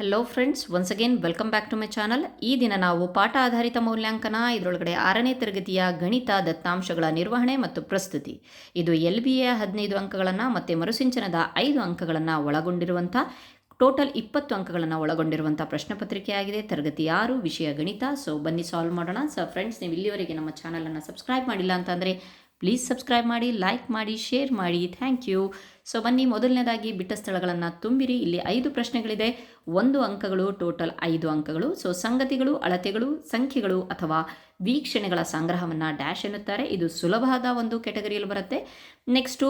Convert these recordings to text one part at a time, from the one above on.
Hello friends once again welcome back to my channel ಈ ದಿನ ನಾವು ಪಾಠ ಆಧಾರಿತ ಮೌಲ್ಯಾಂಕನ, ಇದರೊಳಗಡೆ ಆರನೇ ತರಗತಿಯ ಗಣಿತ ದತ್ತಾಂಶಗಳ ನಿರ್ವಹಣೆ ಮತ್ತು ಪ್ರಸ್ತುತಿ. ಇದು ಎಲ್ ಬಿ ಎ ಹದಿನೈದು ಅಂಕಗಳನ್ನು ಮತ್ತು ಮರುಸಿಂಚನದ ಐದು ಅಂಕಗಳನ್ನು ಒಳಗೊಂಡಿರುವಂಥ ಟೋಟಲ್ ಇಪ್ಪತ್ತು ಅಂಕಗಳನ್ನು ಒಳಗೊಂಡಿರುವಂಥ ಪ್ರಶ್ನೆ ಪತ್ರಿಕೆಯಾಗಿದೆ. ತರಗತಿ ಆರು, ವಿಷಯ ಗಣಿತ. ಸೊ ಬನ್ನಿ ಸಾಲ್ವ್ ಮಾಡೋಣ. ಸೊ ಫ್ರೆಂಡ್ಸ್ ನೀವು ಇಲ್ಲಿವರೆಗೆ ನಮ್ಮ ಚಾನಲನ್ನು ಸಬ್ಸ್ಕ್ರೈಬ್ ಮಾಡಿಲ್ಲ ಅಂತಂದರೆ ಪ್ಲೀಸ್ ಸಬ್ಸ್ಕ್ರೈಬ್ ಮಾಡಿ ಲೈಕ್ ಮಾಡಿ ಶೇರ್ ಮಾಡಿ. ಥ್ಯಾಂಕ್ ಯು ಸೊ ಬನ್ನಿ, ಮೊದಲನೇದಾಗಿ ಬಿಟ್ಟ ಸ್ಥಳಗಳನ್ನು ತುಂಬಿರಿ. ಇಲ್ಲಿ ಐದು ಪ್ರಶ್ನೆಗಳಿದೆ. ಒಂದು ಅಂಕಗಳು ಟೋಟಲ್ ಐದು ಅಂಕಗಳು. ಸೊ ಸಂಗತಿಗಳು, ಅಳತೆಗಳು, ಸಂಖ್ಯೆಗಳು ಅಥವಾ ವೀಕ್ಷಣೆಗಳ ಸಂಗ್ರಹವನ್ನು ಡ್ಯಾಶ್ ಎನ್ನುತ್ತಾರೆ. ಇದು ಸುಲಭವಾದ ಒಂದು ಕೆಟಗರಿಯಲ್ಲಿ ಬರುತ್ತೆ. ನೆಕ್ಸ್ಟು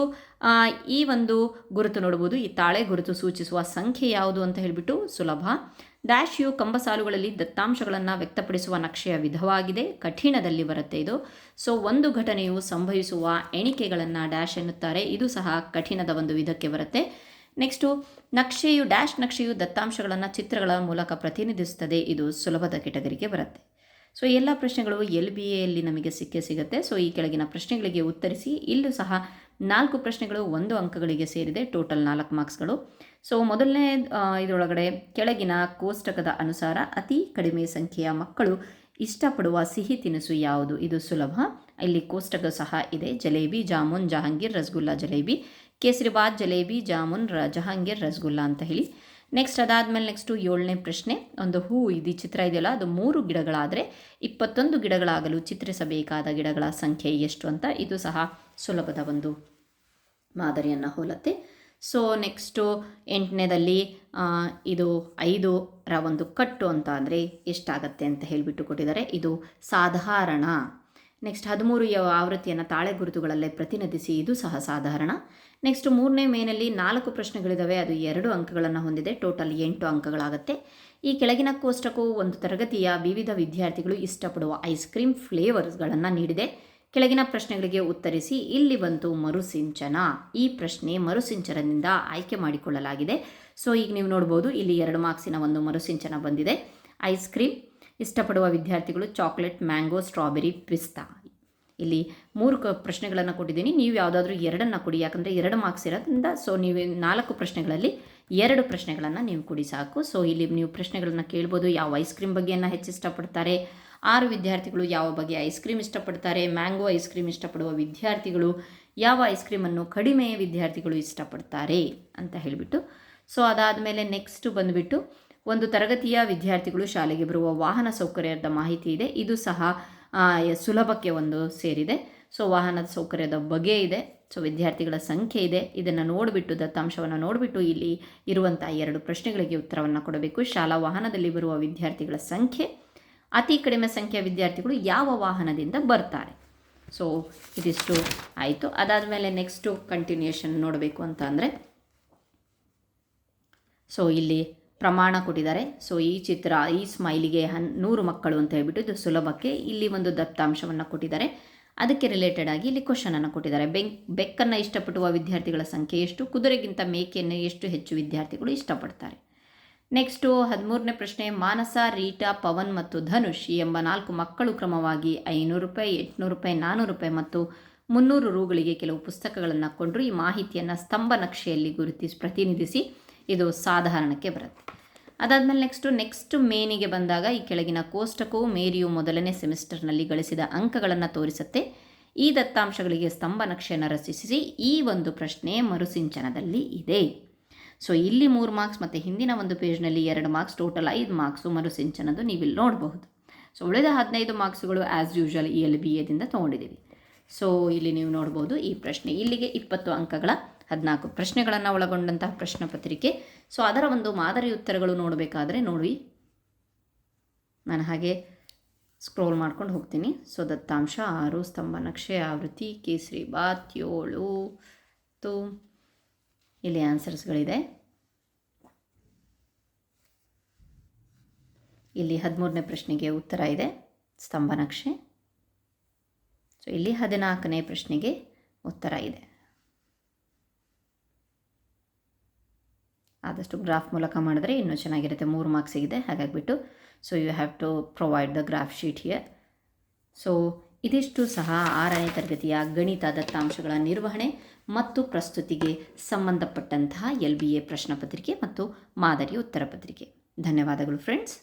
ಈ ಒಂದು ಗುರುತು ನೋಡ್ಬೋದು. ಈ ತಾಳೆ ಗುರುತು ಸೂಚಿಸುವ ಸಂಖ್ಯೆ ಯಾವುದು ಅಂತ ಹೇಳಿಬಿಟ್ಟು ಸುಲಭ. ಡ್ಯಾಶ್ ಯು ಕಂಬ ಸಾಲುಗಳಲ್ಲಿ ದತ್ತಾಂಶಗಳನ್ನು ವ್ಯಕ್ತಪಡಿಸುವ ನಕ್ಷೆಯ ವಿಧವಾಗಿದೆ. ಕಠಿಣದಲ್ಲಿ ಬರುತ್ತೆ ಇದು. ಸೊ ಒಂದು ಘಟನೆಯು ಸಂಭವಿಸುವ ಎಣಿಕೆಗಳನ್ನು ಡ್ಯಾಶ್ ಎನ್ನುತ್ತಾರೆ. ಇದು ಸಹ ಕಠಿಣದ ಒಂದು ವಿಧಕ್ಕೆ ಬರುತ್ತೆ. ನೆಕ್ಸ್ಟು ನಕ್ಷೆಯು, ಡ್ಯಾಶ್ ನಕ್ಷೆಯು ದತ್ತಾಂಶಗಳನ್ನು ಚಿತ್ರಗಳ ಮೂಲಕ ಪ್ರತಿನಿಧಿಸುತ್ತದೆ. ಇದು ಸುಲಭದ ಕೆಟಗರಿಗೆ ಬರುತ್ತೆ. ಸೊ ಎಲ್ಲ ಪ್ರಶ್ನೆಗಳು ಎಲ್ ಬಿ ಎಲ್ಲಿ ನಮಗೆ ಸಿಕ್ಕೇ ಸಿಗುತ್ತೆ. ಸೊ ಈ ಕೆಳಗಿನ ಪ್ರಶ್ನೆಗಳಿಗೆ ಉತ್ತರಿಸಿ, ಇಲ್ಲೂ ಸಹ ನಾಲ್ಕು ಪ್ರಶ್ನೆಗಳು ಒಂದು ಅಂಕಗಳಿಗೆ ಸೇರಿದೆ ಟೋಟಲ್ ನಾಲ್ಕು ಮಾರ್ಕ್ಸ್ಗಳು ಸೊ ಮೊದಲನೇ ಇದರೊಳಗಡೆ ಕೆಳಗಿನ ಕೋಷ್ಟಕದ ಅನುಸಾರ ಅತಿ ಕಡಿಮೆ ಸಂಖ್ಯೆಯ ಮಕ್ಕಳು ಇಷ್ಟಪಡುವ ಸಿಹಿ ತಿನಿಸು ಯಾವುದು? ಇದು ಸುಲಭ. ಇಲ್ಲಿ ಕೋಷ್ಟಕ ಸಹ ಇದೆ. ಜಲೇಬಿ, ಜಾಮೂನ್, ಜಹಾಂಗೀರ್, ರಸಗುಲ್ಲ, ಜಲೇಬಿ. ಕೇಸರಿಬಾತ್, ಜಲೇಬಿ, ಜಾಮೂನ್, ರ, ಜಹಾಂಗೀರ್, ರಸಗುಲ್ಲ ಅಂತ ಹೇಳಿ. ನೆಕ್ಸ್ಟ್ ಅದಾದಮೇಲೆ ನೆಕ್ಸ್ಟು ಏಳನೇ ಪ್ರಶ್ನೆ. ಒಂದು ಹೂ ಇದು, ಚಿತ್ರ ಇದೆಯಲ್ಲ, ಅದು ಮೂರು ಗಿಡಗಳಾದರೆ ಇಪ್ಪತ್ತೊಂದು ಗಿಡಗಳಾಗಲು ಚಿತ್ರಿಸಬೇಕಾದ ಗಿಡಗಳ ಸಂಖ್ಯೆ ಎಷ್ಟು ಅಂತ ಇದು ಸಹ ಸುಲಭದ ಒಂದು ಮಾದರಿಯನ್ನು ಹೋಲತ್ತೆ. ಸೊ ನೆಕ್ಸ್ಟು ಎಂಟನೇದಲ್ಲಿ ಇದು ಐದರ ಒಂದು ಕಟ್ಟು ಅಂತ ಅಂದರೆ ಎಷ್ಟಾಗತ್ತೆ ಅಂತ ಹೇಳಿಬಿಟ್ಟು ಕೊಟ್ಟಿದ್ದಾರೆ. ಇದು ಸಾಧಾರಣ ನೆಕ್ಸ್ಟ್ ಹದಿಮೂರು ಯಾವ ಆವೃತ್ತಿಯನ್ನು ತಾಳೆ ಗುರುತುಗಳಲ್ಲೇ ಪ್ರತಿನಿಧಿಸಿ, ಇದು ಸಹ ಸಾಧಾರಣ. ನೆಕ್ಸ್ಟ್ ಮೂರನೇ ಮೇನಲ್ಲಿ ನಾಲ್ಕು ಪ್ರಶ್ನೆಗಳಿದ್ದಾವೆ ಅದು ಎರಡು ಅಂಕಗಳನ್ನು ಹೊಂದಿದೆ ಟೋಟಲ್ ಎಂಟು ಅಂಕಗಳಾಗುತ್ತೆ. ಈ ಕೆಳಗಿನ ಕೋಷ್ಟಕವು ಒಂದು ತರಗತಿಯ ವಿವಿಧ ವಿದ್ಯಾರ್ಥಿಗಳು ಇಷ್ಟಪಡುವ ಐಸ್ ಕ್ರೀಮ್ ಫ್ಲೇವರ್ಸ್ಗಳನ್ನು ನೀಡಿದೆ. ಕೆಳಗಿನ ಪ್ರಶ್ನೆಗಳಿಗೆ ಉತ್ತರಿಸಿ, ಇಲ್ಲಿ ಬಂತು ಮರುಸಿಂಚನ. ಈ ಪ್ರಶ್ನೆ ಮರುಸಿಂಚನದಿಂದ ಆಯ್ಕೆ ಮಾಡಿಕೊಳ್ಳಲಾಗಿದೆ. ಸೊ ಈಗ ನೀವು ನೋಡ್ಬೋದು, ಇಲ್ಲಿ ಎರಡು ಮಾರ್ಕ್ಸಿನ ಒಂದು ಮರುಸಿಂಚನ ಬಂದಿದೆ. ಐಸ್ ಕ್ರೀಮ್ ಇಷ್ಟಪಡುವ ವಿದ್ಯಾರ್ಥಿಗಳು ಚಾಕ್ಲೇಟ್, ಮ್ಯಾಂಗೋ, ಸ್ಟ್ರಾಬೆರಿ, ಪಿಸ್ತಾ. ಇಲ್ಲಿ ಮೂರು ಪ್ರಶ್ನೆಗಳನ್ನು ಕೊಟ್ಟಿದ್ದೀನಿ. ನೀವು ಯಾವುದಾದ್ರೂ ಎರಡನ್ನು ಕೊಡಿ. ಯಾಕಂದರೆ ಎರಡು ಮಾರ್ಕ್ಸ್ ಇರೋದ್ರಿಂದ ಸೊ ನೀವು ನಾಲ್ಕು ಪ್ರಶ್ನೆಗಳಲ್ಲಿ ಎರಡು ಪ್ರಶ್ನೆಗಳನ್ನು ನೀವು ಕೊಡಿ ಸಾಕು. ಸೊ ಇಲ್ಲಿ ನೀವು ಪ್ರಶ್ನೆಗಳನ್ನು ಕೇಳ್ಬೋದು. ಯಾವ ಐಸ್ ಕ್ರೀಮ್ ಬಗ್ಗೆಯನ್ನು ಹೆಚ್ಚು ಇಷ್ಟಪಡ್ತಾರೆ? ಆರು ವಿದ್ಯಾರ್ಥಿಗಳು ಯಾವ ಬಗೆ ಐಸ್ ಕ್ರೀಮ್ ಇಷ್ಟಪಡ್ತಾರೆ? ಮ್ಯಾಂಗೋ ಐಸ್ ಕ್ರೀಮ್ ಇಷ್ಟಪಡುವ ವಿದ್ಯಾರ್ಥಿಗಳು ಯಾವ ಐಸ್ ಕ್ರೀಮನ್ನು ಕಡಿಮೆ ವಿದ್ಯಾರ್ಥಿಗಳು ಇಷ್ಟಪಡ್ತಾರೆ ಅಂತ ಹೇಳಿಬಿಟ್ಟು. ಸೊ ಅದಾದಮೇಲೆ ನೆಕ್ಸ್ಟು ಬಂದುಬಿಟ್ಟು ಒಂದು ತರಗತಿಯ ವಿದ್ಯಾರ್ಥಿಗಳು ಶಾಲೆಗೆ ಬರುವ ವಾಹನ ಸೌಕರ್ಯದ ಮಾಹಿತಿ ಇದೆ. ಇದು ಸಹ ಸುಲಭಕ್ಕೆ ಒಂದು ಸೇರಿದೆ. ಸೊ, ವಾಹನದ ಸೌಕರ್ಯದ ಬಗೆ ಇದೆ. ಸೊ, ವಿದ್ಯಾರ್ಥಿಗಳ ಸಂಖ್ಯೆ ಇದೆ. ಇದನ್ನು ನೋಡಿಬಿಟ್ಟು, ದತ್ತಾಂಶವನ್ನು ನೋಡಿಬಿಟ್ಟು ಇಲ್ಲಿ ಇರುವಂಥ ಎರಡು ಪ್ರಶ್ನೆಗಳಿಗೆ ಉತ್ತರವನ್ನು ಕೊಡಬೇಕು. ಶಾಲಾ ವಾಹನದಲ್ಲಿ ಬರುವ ವಿದ್ಯಾರ್ಥಿಗಳ ಸಂಖ್ಯೆ, ಅತಿ ಕಡಿಮೆ ಸಂಖ್ಯೆಯ ವಿದ್ಯಾರ್ಥಿಗಳು ಯಾವ ವಾಹನದಿಂದ ಬರ್ತಾರೆ. ಸೊ, ಇದಿಷ್ಟು ಆಯಿತು. ಅದಾದಮೇಲೆ ನೆಕ್ಸ್ಟು ಕಂಟಿನ್ಯೂಯೇಷನ್ ನೋಡಬೇಕು ಅಂತ ಅಂದರೆ, ಸೊ, ಇಲ್ಲಿ ಪ್ರಮಾಣ ಕೊಟ್ಟಿದ್ದಾರೆ. ಸೊ ಈ ಚಿತ್ರ, ಈ ಸ್ಮೈಲಿಗೆ ಹನ್, ನೂರು ಮಕ್ಕಳು ಅಂತ ಹೇಳ್ಬಿಟ್ಟು ಇದು ಸುಲಭಕ್ಕೆ ಇಲ್ಲಿ ಒಂದು ದತ್ತಾಂಶವನ್ನು ಕೊಟ್ಟಿದ್ದಾರೆ. ಅದಕ್ಕೆ ರಿಲೇಟೆಡ್ ಆಗಿ ಇಲ್ಲಿ ಕ್ವಶನನ್ನು ಕೊಟ್ಟಿದ್ದಾರೆ. ಬೆಂಕ್, ಬೆಕ್ಕನ್ನು ಇಷ್ಟಪಡುವ ವಿದ್ಯಾರ್ಥಿಗಳ ಸಂಖ್ಯೆ ಎಷ್ಟು? ಕುದುರೆಗಿಂತ ಮೇಕೆಯನ್ನು ಎಷ್ಟು ಹೆಚ್ಚು ವಿದ್ಯಾರ್ಥಿಗಳು ಇಷ್ಟಪಡ್ತಾರೆ? ನೆಕ್ಸ್ಟು ಹದಿಮೂರನೇ ಪ್ರಶ್ನೆ, ಮಾನಸ, ರೀಟಾ, ಪವನ್ ಮತ್ತು ಧನುಷ್ ಎಂಬ ನಾಲ್ಕು ಮಕ್ಕಳು ಕ್ರಮವಾಗಿ ಐನೂರು ರೂಪಾಯಿ, ಎಂಟುನೂರು ರೂಪಾಯಿ ನಾನ್ನೂರು ರೂಪಾಯಿ ಮತ್ತು ಮುನ್ನೂರು ರೂಗಳಿಗೆ ಕೆಲವು ಪುಸ್ತಕಗಳನ್ನು ಕೊಂಡರು. ಈ ಮಾಹಿತಿಯನ್ನು ಸ್ತಂಭ ನಕ್ಷೆಯಲ್ಲಿ ಗುರುತಿಸಿ, ಪ್ರತಿನಿಧಿಸಿ. ಇದು ಸಾಧಾರಣಕ್ಕೆ ಬರುತ್ತೆ. ಅದಾದಮೇಲೆ ನೆಕ್ಸ್ಟು ನೆಕ್ಸ್ಟ್ ಮೇನಿಗೆ ಬಂದಾಗ ಈ ಕೆಳಗಿನ ಕೋಷ್ಟಕವು ಮೇರಿಯು ಮೊದಲನೇ ಸೆಮಿಸ್ಟರ್ನಲ್ಲಿ ಗಳಿಸಿದ ಅಂಕಗಳನ್ನು ತೋರಿಸುತ್ತೆ. ಈ ದತ್ತಾಂಶಗಳಿಗೆ ಸ್ತಂಭ ನಕ್ಷೆಯನ್ನು ರಚಿಸಿ ಈ ಒಂದು ಪ್ರಶ್ನೆ ಮರುಸಿಂಚನದಲ್ಲಿ ಇದೆ. ಸೊ ಇಲ್ಲಿ ಮೂರು ಮಾರ್ಕ್ಸ್ ಮತ್ತು ಹಿಂದಿನ ಒಂದು ಪೇಜ್ನಲ್ಲಿ ಎರಡು ಮಾರ್ಕ್ಸ್ ಟೋಟಲ್ ಐದು ಮಾರ್ಕ್ಸು ಮರುಸಿಂಚನದು ನೀವಿಲ್ಲಿ ನೋಡಬಹುದು ಸೊ ಉಳಿದ ಹದಿನೈದು ಮಾರ್ಕ್ಸ್ಗಳು as usual E L B ಎದಿಂದ ತೊಗೊಂಡಿದ್ದೀವಿ. ಸೊ ಇಲ್ಲಿ ನೀವು ನೋಡ್ಬೋದು ಈ ಪ್ರಶ್ನೆ ಇಲ್ಲಿಗೆ ಇಪ್ಪತ್ತು ಅಂಕಗಳ ಹದಿನಾಲ್ಕು ಪ್ರಶ್ನೆಗಳನ್ನು ಒಳಗೊಂಡಂತಹ ಪ್ರಶ್ನೆ ಪತ್ರಿಕೆ. ಸೊ ಅದರ ಒಂದು ಮಾದರಿ ಉತ್ತರಗಳು ನೋಡಬೇಕಾದ್ರೆ ನೋಡಿ ನಾನು ಹಾಗೆ ಸ್ಕ್ರೋಲ್ ಮಾಡ್ಕೊಂಡು ಹೋಗ್ತೀನಿ. ಸೊ ದತ್ತಾಂಶ ಆರು, ಸ್ತಂಭ ನಕ್ಷೆ ಆವೃತ್ತಿ, ಕೇಸರಿ ಬಾತ್, ಏಳು. ತು, ಇಲ್ಲಿ ಆನ್ಸರ್ಸ್ಗಳಿದೆ ಇಲ್ಲಿ ಹದಿಮೂರನೇ ಪ್ರಶ್ನೆಗೆ ಉತ್ತರ ಇದೆ. ಸ್ತಂಭ ನಕ್ಷೆ. ಸೊ ಇಲ್ಲಿ ಹದಿನಾಲ್ಕನೇ ಪ್ರಶ್ನೆಗೆ ಉತ್ತರ ಇದೆ. ಆದಷ್ಟು ಗ್ರಾಫ್ ಮೂಲಕ ಮಾಡಿದ್ರೆ ಇನ್ನೂ ಚೆನ್ನಾಗಿರುತ್ತೆ. ಮೂರು ಮಾರ್ಕ್ಸ್ ಸಿಗಿದೆ. ಹಾಗಾಗಿಬಿಟ್ಟು so you have to provide the graph sheet here so ಇದಿಷ್ಟು ಸಹ ಆರನೇ ತರಗತಿಯ ಗಣಿತ ದತ್ತಾಂಶಗಳ ನಿರ್ವಹಣೆ ಮತ್ತು ಪ್ರಸ್ತುತಿಗೆ ಸಂಬಂಧಪಟ್ಟಂತಹ ಎಲ್ ಬಿ ಎ ಪ್ರಶ್ನೆ ಪತ್ರಿಕೆ ಮತ್ತು ಮಾದರಿ ಉತ್ತರ ಪತ್ರಿಕೆ. ಧನ್ಯವಾದಗಳು ಫ್ರೆಂಡ್ಸ್